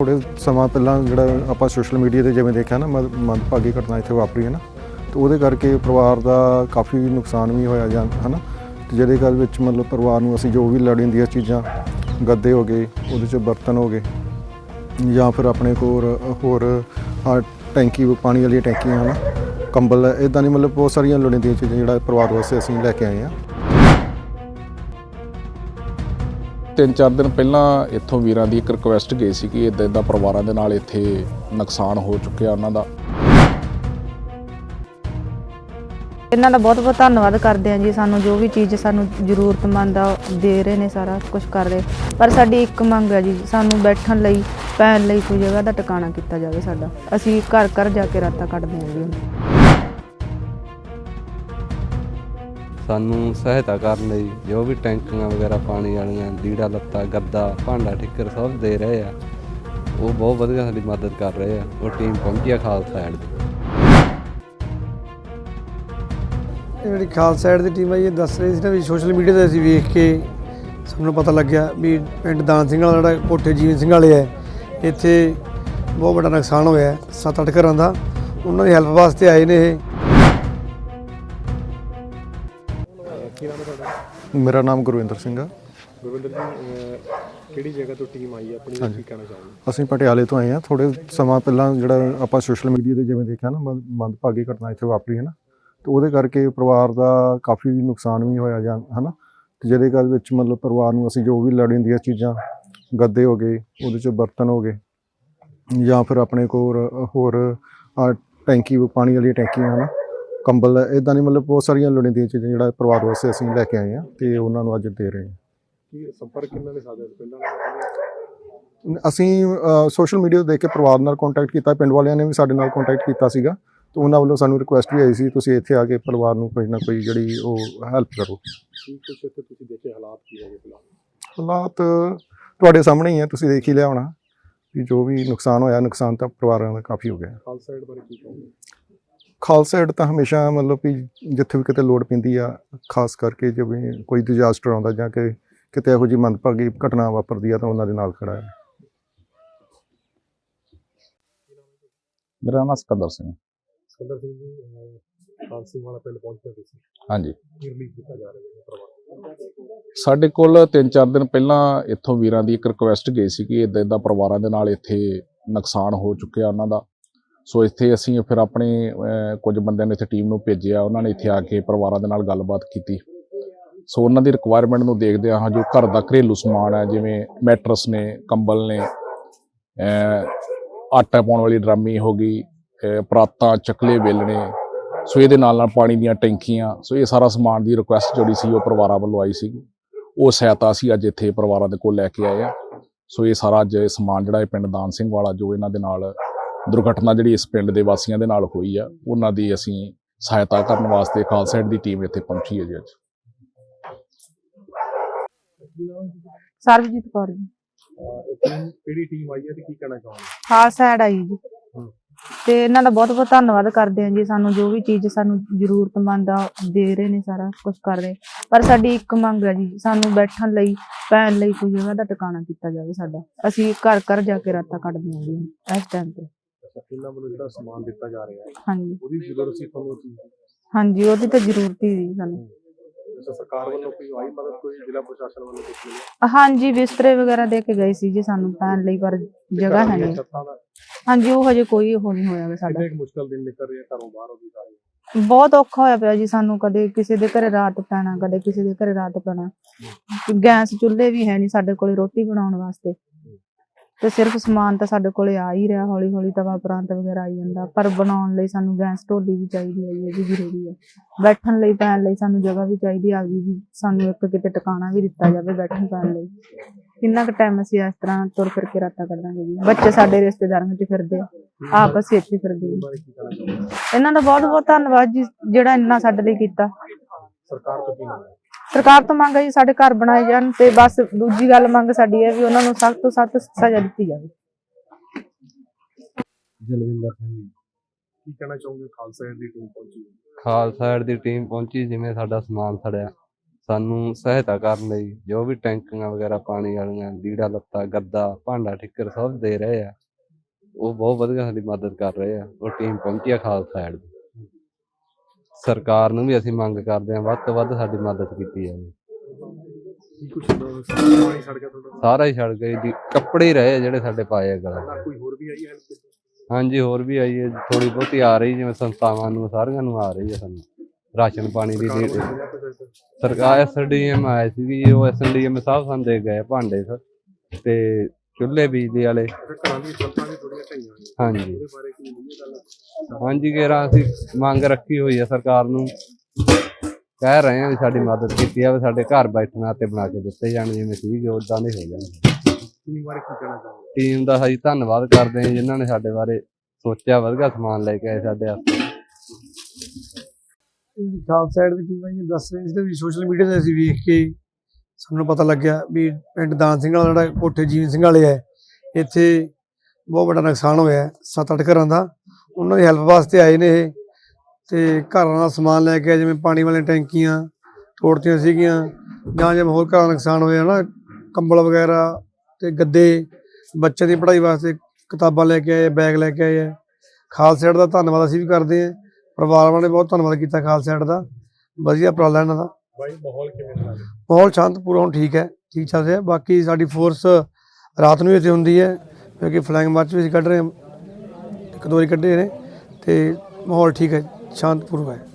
ਥੋੜੇ ਸਮਾਂ ਪਹਿਲਾਂ ਜਿਹੜਾ ਆਪਾਂ ਸੋਸ਼ਲ ਮੀਡੀਆ ਤੇ ਜਿਵੇਂ ਦੇਖਿਆ ਨਾ ਮੰਦਭਾਗੀ ਘਟਨਾ ਇੱਥੇ ਵਾਪਰੀ ਹੈ ਨਾ, ਤੇ ਉਹਦੇ ਕਰਕੇ ਪਰਿਵਾਰ ਦਾ ਕਾਫੀ ਨੁਕਸਾਨ ਵੀ ਹੋਇਆ ਜਾਂ ਨਾ ਤੇ ਜਿਹਦੇ ਗੱਲ ਵਿੱਚ ਮਤਲਬ ਪਰਿਵਾਰ ਨੂੰ ਅਸੀਂ ਜੋ ਵੀ ਲੋੜੀਂਦੀਆਂ ਚੀਜ਼ਾਂ, ਗੱਦੇ ਹੋ ਗਏ, ਉਹਦੇ ਚ ਬਰਤਨ ਹੋ ਗਏ, ਜਾਂ ਫਿਰ ਆਪਣੇ ਕੋਲ ਹੋਰ ਟੈਂਕੀ, ਪਾਣੀ ਵਾਲੀਆਂ ਟੈਂਕੀਆਂ, ਹਨਾ, ਕੰਬਲ ਇਦਾਂ ਦੀ ਮਤਲਬ ਬਹੁਤ ਸਾਰੀਆਂ ਲੋੜੀਂਦੀਆਂ ਚੀਜ਼ਾਂ ਜਿਹੜਾ ਪਰਿਵਾਰ ਵਾਸਤੇ ਅਸੀਂ ਲੈ ਕੇ ਆਏ ਆ। 3-4 ਦਿਨ ਪਹਿਲਾਂ ਇੱਥੋਂ ਵੀਰਾਂ ਦੀ ਇੱਕ ਰਿਕੁਐਸਟ ਗਈ ਸੀ ਕਿ ਇਦਾਂ ਇਦਾਂ ਪਰਿਵਾਰਾਂ ਦੇ ਨਾਲ ਇੱਥੇ ਨੁਕਸਾਨ ਹੋ ਚੁੱਕਿਆ ਉਹਨਾਂ ਦਾ। ਇਹਨਾਂ ਦਾ ਬਹੁਤ ਬਹੁਤ ਧੰਨਵਾਦ ਕਰਦੇ ਹਾਂ ਜੀ ਸਾਨੂੰ, ਜੋ ਵੀ ਚੀਜ਼ ਸਾਨੂੰ ਜ਼ਰੂਰਤਮੰਦ ਆ ਦੇ ਰਹੇ ਨੇ ਸਾਰਾ ਕੁਝ ਕਰ ਰਹੇ। ਪਰ ਸਾਡੀ ਇੱਕ ਮੰਗ ਹੈ ਜੀ, ਸਾਨੂੰ ਬੈਠਣ ਲਈ, ਪੈਣ ਲਈ ਕੋਈ ਜਗ੍ਹਾ ਦਾ ਟਿਕਾਣਾ ਕੀਤਾ ਜਾਵੇ ਸਾਡਾ। ਅਸੀਂ ਘਰ ਘਰ ਜਾ ਕੇ ਰਾਤਾਂ ਕੱਢਦੇ ਹਾਂ ਜੀ। ਸਾਨੂੰ ਸਹਾਇਤਾ ਕਰਨ ਲਈ ਜੋ ਵੀ ਟੈਂਕੀਆਂ ਵਗੈਰਾ ਪਾਣੀ ਵਾਲੀਆਂ, ਲੀੜਾ ਲੱਤਾ, ਗੱਦਾ, ਭਾਂਡਾ, ਠਿੱਕਰ ਸਭ ਦੇ ਰਹੇ ਆ। ਉਹ ਬਹੁਤ ਵਧੀਆ ਸਾਡੀ ਮਦਦ ਕਰ ਰਹੇ ਆ। ਉਹ ਟੀਮ ਪਹੁੰਚੀ ਆ ਖਾਲਸਾ ਐਡ ਦੀ। ਇਹ ਜਿਹੜੀ ਖਾਲਸਾ ਐਡ ਦੀ ਟੀਮ ਹੈ ਇਹ ਦੱਸ ਰਹੀ ਸੀ ਨਾ ਵੀ ਸੋਸ਼ਲ ਮੀਡੀਆ ਤੇ ਅਸੀਂ ਵੇਖ ਕੇ ਸਾਨੂੰ ਪਤਾ ਲੱਗਿਆ ਵੀ ਪਿੰਡ ਦਾਨ ਸਿੰਘ ਵਾਲਾ ਜਿਹੜਾ ਕੋਠੇ ਜੀਵਨ ਸਿੰਘ ਵਾਲੇ ਹੈ ਇੱਥੇ ਬਹੁਤ ਵੱਡਾ ਨੁਕਸਾਨ ਹੋਇਆ। ਹੈ ਸੱਤ ਅੱਠ ਘਰਾਂ ਦਾ। ਉਹਨਾਂ ਦੀ ਹੈਲਪ ਵਾਸਤੇ ਆਏ ਨੇ ਇਹ। ਮੇਰਾ ਨਾਮ ਗੁਰਵਿੰਦਰ ਸਿੰਘ ਆ। ਗੁਰਵਿੰਦਰ ਜੀ ਕਿਹੜੀ ਜਗ੍ਹਾ ਤੋਂ ਟੀਮ ਆਈ ਹੈ ਆਪਣੀ ਕੀ ਕਹਿਣਾ ਚਾਹੋਗੇ? ਅਸੀਂ ਪਟਿਆਲੇ ਤੋਂ ਆਏ ਹਾਂ ਥੋੜੇ ਸਮਾਂ ਪਹਿਲਾਂ ਜਿਹੜਾ ਆਪਾਂ ਸੋਸ਼ਲ ਮੀਡੀਆ ਤੇ ਜਿਵੇਂ ਦੇਖਿਆ ਨਾ ਮੰਦ- ਮੰਦਭਾਗੀ ਘਟਨਾ ਇੱਥੇ ਵਾਪਰੀ ਹੈ ਨਾ ਤੇ ਉਹਦੇ ਕਰਕੇ ਪਰਿਵਾਰ ਦਾ ਕਾਫੀ ਨੁਕਸਾਨ ਵੀ ਹੋਇਆ ਜਾਂ ਹਨਾ ਤੇ ਜਿਹਦੇ ਗੱਲ ਵਿੱਚ ਮਤਲਬ ਪਰਿਵਾਰ ਨੂੰ ਅਸੀਂ ਜੋ ਵੀ ਲੋੜੀਂਦੀਆਂ ਚੀਜ਼ਾਂ ਗੱਦੇ ਹੋ ਗਏ ਉਹਦੇ ਚ ਬਰਤਨ ਹੋ ਗਏ ਜਾਂ ਫਿਰ ਆਪਣੇ ਕੋਲ ਹੋਰ ਟੈਂਕੀ ਪਾਣੀ ਵਾਲੀਆਂ ਟੈਂਕੀਆਂ ਹਨਾ ਕੰਬਲ ਇਦਾਂ ਦੀ ਮਤਲਬ ਬਹੁਤ ਸਾਰੀਆਂ ਲੋੜੀਂਦੀਆਂ ਚੀਜ਼ਾਂ ਜਿਹੜਾ ਪਰਿਵਾਰ ਵਾਸਤੇ ਅਸੀਂ ਲੈ ਕੇ ਆਏ ਹਾਂ ਤੇ ਉਹਨਾਂ ਨੂੰ ਅੱਜ ਦੇ ਰਹੇ ਹਾਂ। ਕੀ ਸੰਪਰਕ ਕਿੰਨਾਂ ਨੇ ਸਾਧਿਆ ਸੀ ਪਹਿਲਾਂ ਨਾਲ? ਅਸੀਂ ਸੋਸ਼ਲ ਮੀਡੀਆ ਦੇਖ ਕੇ ਪਰਿਵਾਰ ਨਾਲ ਕੰਟੈਕਟ ਕੀਤਾ ਪਿੰਡ ਵਾਲਿਆਂ ਨੇ ਵੀ ਸਾਡੇ ਨਾਲ ਕੰਟੈਕਟ ਕੀਤਾ ਸੀਗਾ ਤੇ ਉਹਨਾਂ ਵੱਲੋਂ ਸਾਨੂੰ ਰਿਕੁਐਸਟ ਵੀ ਆਈ ਸੀ ਤੁਸੀਂ ਇੱਥੇ ਆ ਕੇ ਪਰਿਵਾਰ ਨੂੰ ਕੋਈ ਨਾ ਕੋਈ ਜਿਹੜੀ ਉਹ ਹੈਲਪ ਕਰੋ। ਇੱਥੇ ਤੁਸੀਂ ਦੇਖੇ ਹਾਲਾਤ ਕੀ ਹੈਗੇ ਫਿਲਹਾਲ? ਹਾਲਾਤ ਤੁਹਾਡੇ ਸਾਹਮਣੇ ਹੀ ਹੈ ਤੁਸੀਂ ਦੇਖ ਹੀ ਲਿਆ ਹੋਣਾ ਵੀ ਜੋ ਵੀ ਨੁਕਸਾਨ ਹੋਇਆ ਨੁਕਸਾਨ ਤਾਂ ਪਰਿਵਾਰਾਂ ਦਾ ਕਾਫੀ ਹੋ ਗਿਆ। ਖਾਲਸਾ ਐਡ ਬਾਰੇ ਕੀ ਕਹੋਗੇ? ਖਾਲਸਾ ਏਡ ਤਾਂ ਹਮੇਸ਼ਾ ਮਤਲਬ ਵੀ ਜਿੱਥੇ ਵੀ ਕਿਤੇ ਲੋੜ ਪੈਂਦੀ ਆ ਖਾਸ ਕਰਕੇ ਜਿਵੇਂ ਕੋਈ ਡਿਜ਼ਾਸਟਰ ਆਉਂਦਾ ਜਾਂ ਕਿ ਕਿਤੇ ਇਹੋ ਜਿਹੀ ਮੰਦਭਾਗੀ ਘਟਨਾ ਵਾਪਰਦੀ ਆ ਤਾਂ ਉਹਨਾਂ ਦੇ ਨਾਲ ਖੜਾ ਹੈ। ਮੇਰਾ ਨਾਮ ਸਿਕੰਦਰ ਸਿੰਘ ਸਿੰਦਰ ਸਿੰਘ ਜੀ ਖਾਲਸੀ ਵਾਲਾ ਪਿੰਡ ਪਹੁੰਚੇ ਤੁਸੀਂ ਹਾਂਜੀ। ਕੀ ਰਿਲੀਫ ਕੀਤਾ ਜਾ ਰਿਹਾ ਹੈ ਸਾਡੇ ਕੋਲ ਤਿੰਨ ਚਾਰ ਦਿਨ ਪਹਿਲਾਂ ਇੱਥੋਂ ਵੀਰਾਂ ਦੀ ਇੱਕ ਰਿਕੁਐਸਟ ਗਈ ਸੀ ਕਿ ਇਦਾਂ ਇਦਾਂ ਪਰਿਵਾਰਾਂ ਦੇ ਨਾਲ ਇੱਥੇ ਨੁਕਸਾਨ ਹੋ ਚੁੱਕਿਆ ਉਹਨਾਂ ਦਾ। ਸੋ ਇੱਥੇ ਅਸੀਂ ਫਿਰ ਆਪਣੇ ਕੁਝ ਬੰਦਿਆਂ ਨੇ ਇੱਥੇ ਟੀਮ ਨੂੰ ਭੇਜਿਆ, ਉਹਨਾਂ ਨੇ ਇੱਥੇ ਆ ਕੇ ਪਰਿਵਾਰਾਂ ਦੇ ਨਾਲ ਗੱਲਬਾਤ ਕੀਤੀ। ਸੋ ਉਹਨਾਂ ਦੀ ਰਿਕੁਆਇਰਮੈਂਟ ਨੂੰ ਦੇਖਦੇ ਹਾਂ ਜੋ ਘਰ ਦਾ ਘਰੇਲੂ ਸਮਾਨ ਹੈ, ਜਿਵੇਂ ਮੈਟਰਸ ਨੇ, ਕੰਬਲ ਨੇ ਆਟਾ ਪਾਉਣ ਵਾਲੀ ਡਰਾਮੀ ਹੋ ਗਈ ਪਰਾਤਾਂ, ਚਕਲੇ ਵੇਲਣੇ, ਸੋ ਇਹਦੇ ਨਾਲ ਨਾਲ ਪਾਣੀ ਦੀਆਂ ਟੈਂਕੀਆਂ, ਸੋ ਇਹ ਸਾਰਾ ਸਮਾਨ ਦੀ ਰਿਕੁਐਸਟ ਜਿਹੜੀ ਸੀ ਉਹ ਪਰਿਵਾਰਾਂ ਵੱਲੋਂ ਆਈ ਸੀ ਉਹ ਸਹਾਇਤਾ ਅਸੀਂ ਅੱਜ ਇੱਥੇ ਪਰਿਵਾਰਾਂ ਦੇ ਕੋਲ ਲੈ ਕੇ ਆਏ ਆ ਸੋ ਇਹ ਸਾਰਾ ਅੱਜ ਇਹ ਸਮਾਨ ਜਿਹੜਾ ਇਹ ਪਿੰਡ ਦਾਨ ਸਿੰਘ ਵਾਲਾ ਜੋ ਇਹਨਾਂ ਦੇ ਨਾਲ ਦੁਰਘਟਨਾ ਜਿਹੜੀ ਇਸ ਪਿੰਡ ਦੇ ਵਾਸੀਆਂ ਦੇ ਨਾਲ ਹੋਈ ਆ ਉਹਨਾਂ ਦੀ ਅਸੀਂ ਸਹਾਇਤਾ ਕਰਨ ਵਾਸਤੇ ਖਾਲਸਾ ਦੀ ਟੀਮ ਇੱਥੇ ਪਹੁੰਚੀ ਹੈ ਜੀ ਅੱਜ। ਸਰਬਜੀਤ ਕੌਰ ਜੀ। ਅਹ, ਇਹ ਟੀਮ ਕਿਹੜੀ ਟੀਮ ਆਈ ਹੈ ਤੇ ਕੀ ਕਹਿਣਾ ਚਾਹੋਗੇ? ਖਾਲਸਾ ਐਡ ਆਈ ਜੀ। ਹਮ। ਤੇ ਇਹਨਾਂ ਦਾ ਬਹੁਤ ਬਹੁਤ ਧੰਨਵਾਦ ਕਰਦੇ ਹਾਂ ਜੀ ਸਾਨੂੰ ਜੋ ਵੀ ਚੀਜ਼ ਸਾਨੂੰ ਜ਼ਰੂਰਤਮੰਦ ਆ ਦੇ ਰਹੇ ਨੇ ਸਾਰਾ ਕੁਝ ਕਰ ਰਹੇ। ਪਰ ਸਾਡੀ ਇੱਕ ਮੰਗ ਹੈ ਜੀ ਸਾਨੂੰ ਬੈਠਣ ਲਈ ਪੈਣ ਲਈ ਕੋਈ ਜਗ੍ਹਾ ਦਾ ਟਿਕਾਣਾ ਕੀਤਾ ਜਾਵੇ ਸਾਡਾ। ਅਸੀਂ ਘਰ ਘਰ ਜਾ ਕੇ ਰਾਤਾਂ ਕੱਢਦੇ ਹਾਂ ਜੀ ਇਸ ਟਾਈਮ ਤੇ। ਇਹਨਾਂ ਵੱਲੋਂ ਜਿਹੜਾ ਸਮਾਨ ਦਿੱਤਾ ਜਾ ਰਿਹਾ ਹੈ ਹਾਂਜੀ। ਉਹਦੀ ਜ਼ਰੂਰਤ ਸੀ ਤੁਹਾਨੂੰ ਕੀ ਹਾਂਜੀ ਉਹਦੀ ਤਾਂ ਜ਼ਰੂਰਤ ਹੀ ਸੀ ਸਾਨੂੰ। ਅੱਛਾ ਸਰਕਾਰ ਵੱਲੋਂ ਕੋਈ ਆਈ ਮਦਦ ਕੋਈ ਜ਼ਿਲ੍ਹਾ ਪ੍ਰਸ਼ਾਸਨ ਵੱਲੋਂ ਕੁਝ ਮਿਲਿਆ? ਹਾਂਜੀ ਬਿਸਤਰੇ ਵਗੈਰਾ ਦੇ ਕੇ ਗਏ ਸੀ ਜੀ ਸਾਨੂੰ ਪੈਣ ਲਈ ਪਰ ਜਗ੍ਹਾ ਹੈ ਨਹੀਂ। ਛੱਤਾਂ ਦਾ? ਹਾਂਜੀ ਉਹ ਹਜੇ ਕੋਈ ਉਹ ਨਹੀਂ ਹੋਇਆ ਵਾ ਸਾਡਾ। ਕਿੰਨੇ ਕੁ ਮੁਸ਼ਕਲ ਦਿਨ ਨਿਕਲ ਰਹੇ ਘਰੋਂ ਬਾਹਰ ਉਹਦੀ ਸਾਰੇ ਬਹੁਤ ਔਖਾ ਹੋਇਆ ਪਿਆ ਜੀ ਸਾਨੂੰ ਕਦੇ ਕਿਸੇ ਦੇ ਘਰੇ ਰਾਤ ਪੈਣਾ ਕਦੇ ਕਿਸੇ ਦੇ ਘਰੇ ਰਾਤ ਪੈਣਾ। ਗੈਸ ਚੁੱਲ੍ਹੇ ਵੀ ਹੈ ਨਹੀਂ ਸਾਡੇ ਕੋਲੇ ਰੋਟੀ ਬਣਾਉਣ ਵਾਸਤੇ। ਤੇ ਸਿਰਫ ਸਮਾਨ ਤਾਂ ਸਾਡੇ ਕੋਲੇ ਆ ਹੀ ਰਿਹਾ ਹੌਲੀ ਹੌਲੀ ਤਵਾ ਪ੍ਰਾਂਤ ਵਗੈਰਾ ਆਈ ਜਾਂਦਾ। ਪਰ ਬਣਾਉਣ ਲਈ ਸਾਨੂੰ ਗੈਸ ਢੋਲੀ ਵੀ ਚਾਹੀਦੀ ਹੈ, ਇਹ ਵੀ ਜ਼ਰੂਰੀ ਹੈ। ਬੈਠਣ ਲਈ, ਪੈਣ ਲਈ ਸਾਨੂੰ ਜਗ੍ਹਾ ਵੀ ਚਾਹੀਦੀ ਆ ਗਈ ਵੀ ਸਾਨੂੰ ਇੱਕ ਕਿਤੇ ਟਿਕਾਣਾ ਵੀ ਦਿੱਤਾ ਜਾਵੇ ਬੈਠਣ ਪੈਣ ਲਈ। ਕਿੰਨਾ ਕੁ ਟਾਈਮ ਅਸੀਂ ਇਸ ਤਰ੍ਹਾਂ ਤੁਰ ਫਿਰ ਕੇ ਰਾਤਾਂ ਕੱਢਾਂਗੇ ਜੀ। ਬੱਚੇ ਸਾਡੇ ਰਿਸ਼ਤੇਦਾਰਾਂ 'ਚ ਫਿਰਦੇ ਆ, ਆਪ ਅਸੀਂ ਇੱਥੇ ਫਿਰਦੇ ਜੀ ਇਹਨਾਂ ਦਾ ਬਹੁਤ ਬਹੁਤ ਧੰਨਵਾਦ ਜੀ, ਜਿਹੜਾ ਇੰਨਾ ਸਾਡੇ ਲਈ ਕੀਤਾ। ਸਰਕਾਰ ਤੋਂ ਕੀ ਮੰਗ ਸਰਕਾਰ ਤੋਂ ਮੰਗ ਹੈ ਜੀ ਸਾਡੇ ਘਰ ਬਣਾਏ ਜਾਣ ਤੇ ਬਸ ਦੂਜੀ ਗੱਲ ਮੰਗ ਸਾਡੀ ਹੈ ਵੀ ਉਹਨਾਂ ਨੂੰ ਸਖਤ ਤੋਂ ਸਖਤ ਸਜ਼ਾ ਦਿੱਤੀ ਜਾਵੇ। ਜਲਵਿੰਦਰ ਸਿੰਘ ਜੀ। ਕੀ ਕਹਿਣਾ ਚਾਹੋਗੇ ਖਾਲਸਾ ਏਡ ਦੀ ਟੀਮ ਪਹੁੰਚੀ? ਹੈ ਖਾਲਸਾ ਐਡ ਦੀ ਟੀਮ ਪਹੁੰਚੀ ਜਿਵੇਂ ਸਾਡਾ ਸਮਾਨ ਸੜਿਆ। ਸਾਨੂੰ ਸਹਾਇਤਾ ਕਰਨ ਲਈ ਜੋ ਵੀ ਟੈਂਕੀਆਂ ਵਗੈਰਾ ਪਾਣੀ ਵਾਲੀਆਂ ਲੀੜਾ ਲੱਤਾ ਗੱਦਾ ਭਾਂਡਾ ਠਿੱਕਰ ਸਭ ਦੇ ਰਹੇ ਆ। ਉਹ ਬਹੁਤ ਵਧੀਆ ਸਾਡੀ ਮਦਦ ਕਰ ਰਹੇ ਆ। ਉਹ ਟੀਮ ਪਹੁੰਚੀ ਆ ਖਾਲਸਾ ਐਡ ਦੀ। ਸਰਕਾਰ ਨੂੰ ਵੀ ਅਸੀਂ ਮੰਗ ਕਰਦੇ ਹਾਂ ਵੱਧ ਤੋਂ ਵੱਧ ਸਾਡੀ ਮਦਦ ਕੀਤੀ ਜਾਵੇ। ਕੀ ਕੁਛ ਪਾਣੀ ਛੱਡ ਗਿਆ ਤੁਹਾਡਾ। ਸਾਰਾ ਹੀ ਛੱਡ ਗਏ ਜੀ ਕੱਪੜੇ ਰਹੇ ਆ ਜਿਹੜੇ ਸਾਡੇ ਪਾਏ ਆ ਗਲਾਂ 'ਚ। ਨਾਲ ਕੋਈ ਹੋਰ ਵੀ ਆਈ ਹੈ help? ਹਾਂਜੀ ਹੋਰ ਵੀ ਆਈ ਹੈ ਥੋੜੀ ਬਹੁਤੀ ਆ ਰਹੀ ਜਿਵੇਂ ਸੰਸਥਾਵਾਂ ਨੂੰ ਸਾਰੀਆਂ ਨੂੰ ਆ ਰਹੀ ਹੈ ਸਾਨੂੰ। ਰਾਸ਼ਨ ਪਾਣੀ ਦੀ ਸਰਕਾਰ ਦੇ- ਐਸਡੀਐਮ ਆਏ ਸੀ ਜੀ ਉਹ ਐਸਡੀਐਮ ਸਾਹਿਬ ਸਾਨੂੰ ਦੇ ਗਏ ਭਾਂਡੇ ਸਰ। ਤੇ ਚੁੱਲ੍ਹੇ ਬਿਜਲੀ ਵਾਲੇ। ਫਿਰ ਘਰਾਂ ਦੀ ਛੱਤਾਂ ਵੀ ਥੋੜੀਆਂ ਢਾਈਆਂ ਨੇ ਹਾਂਜੀ। ਉਹਦੇ ਬਾਰੇ ਕੀ ਨਹੀਂ ਗੱਲ ਹਾਂਜੀ ਘੇਰਾ ਅਸੀਂ ਮੰਗ ਰੱਖੀ ਹੋਈ ਹੈ ਸਰਕਾਰ ਨੂੰ। ਕਹਿ ਰਹੇ ਹਾਂ ਵੀ ਸਾਡੀ ਮਦਦ ਕੀਤੀ ਜਾਵੇ ਸਾਡੇ ਘਰ ਬੈਠਣ ਤੇ ਬਣਾ ਕੇ ਦਿੱਤੇ ਜਾਣ ਜਿਵੇਂ ਸੀਗੇ ਉਦਾਂ ਦੇ ਹੋ ਜਾਣ। ਟੀਮ ਬਾਰੇ ਕੀ ਕਹਿਣਾ ਚਾਹੋਗੇ? ਟੀਮ ਦਾ ਅਸੀਂ ਧੰਨਵਾਦ ਕਰਦੇ ਹਾਂ ਜਿਨ੍ਹਾਂ ਨੇ ਸਾਡੇ ਬਾਰੇ ਸੋਚਿਆ ਵਧੀਆ ਸਮਾਨ ਲੈ ਕੇ ਆਏ ਸਾਡੇ ਵਾਸਤੇ ਖਾਲਸਾ ਸਾਈਡ ਦੀ ਟੀਮ ਜੀ ਦੱਸ ਰਹੇ ਸੀ ਵੀ ਸੋਸ਼ਲ ਮੀਡੀਆ ਤੇ ਅਸੀਂ ਵੇਖ ਕੇ ਸਾਨੂੰ ਪਤਾ ਲੱਗਿਆ ਵੀ ਪਿੰਡ ਦਾਨ ਸਿੰਘ ਵਾਲਾ ਜਿਹੜਾ ਕੋਠੇ ਜੀਵਨ ਸਿੰਘ ਵਾਲੇ ਹੈ ਇੱਥੇ ਬਹੁਤ ਵੱਡਾ ਨੁਕਸਾਨ ਹੋਇਆ ਸੱਤ ਅੱਠ ਘਰਾਂ ਦਾ। ਉਹਨਾਂ ਦੀ ਹੈਲਪ ਵਾਸਤੇ ਆਏ ਨੇ ਇਹ ਤੇ ਘਰਾਂ ਦਾ ਸਮਾਨ ਲੈ ਕੇ ਆਏ, ਜਿਵੇਂ ਪਾਣੀ ਵਾਲੀਆਂ ਟੈਂਕੀਆਂ ਤੋੜਤੀਆਂ ਸੀਗੀਆਂ ਜਾਂ ਜਿਵੇਂ ਹੋਰ ਘਰਾਂ ਦਾ ਨੁਕਸਾਨ ਹੋਇਆ ਨਾ ਕੰਬਲ ਵਗੈਰਾ ਤੇ ਗੱਦੇ ਬੱਚਿਆਂ ਦੀ ਪੜ੍ਹਾਈ ਵਾਸਤੇ ਕਿਤਾਬਾਂ ਲੈ ਕੇ ਆਏ ਬੈਗ ਲੈ ਕੇ ਆਏ ਹੈ ਖਾਲਸਾ ਸਾਈਡ ਦਾ ਧੰਨਵਾਦ ਅਸੀਂ ਵੀ ਕਰਦੇ ਹਾਂ। ਪਰਿਵਾਰ ਵਾਲਿਆਂ ਨੇ ਬਹੁਤ ਧੰਨਵਾਦ ਕੀਤਾ ਖਾਲਸਾ ਸਾਈਡ ਦਾ। ਵਧੀਆ ਉਪਰਾਲਾ ਇਹਨਾਂ ਦਾ। ਬਾਈ, ਮਾਹੌਲ ਕਿਵੇਂ ਦਾ ਮਾਹੌਲ ਸ਼ਾਂਤ, ਪੂਰਾ ਹੁਣ ਠੀਕ ਹੈ, ਠੀਕ ਚੱਲ ਰਿਹਾ। ਬਾਕੀ ਸਾਡੀ ਫੋਰਸ ਰਾਤ ਨੂੰ ਵੀ ਇੱਥੇ ਹੁੰਦੀ ਹੈ, ਕਿਉਂਕਿ ਫਲਾਈਂਗ ਮਾਰਚ ਵੀ ਅਸੀਂ ਕੱਢ ਰਹੇ ਹਾਂ, ਇੱਕ ਦੋ ਵਾਰੀ ਕੱਢੇ ਨੇ, ਤੇ ਮਾਹੌਲ ਠੀਕ ਹੈ ਸ਼ਾਂਤਪੂਰਵਕ ਹੈ।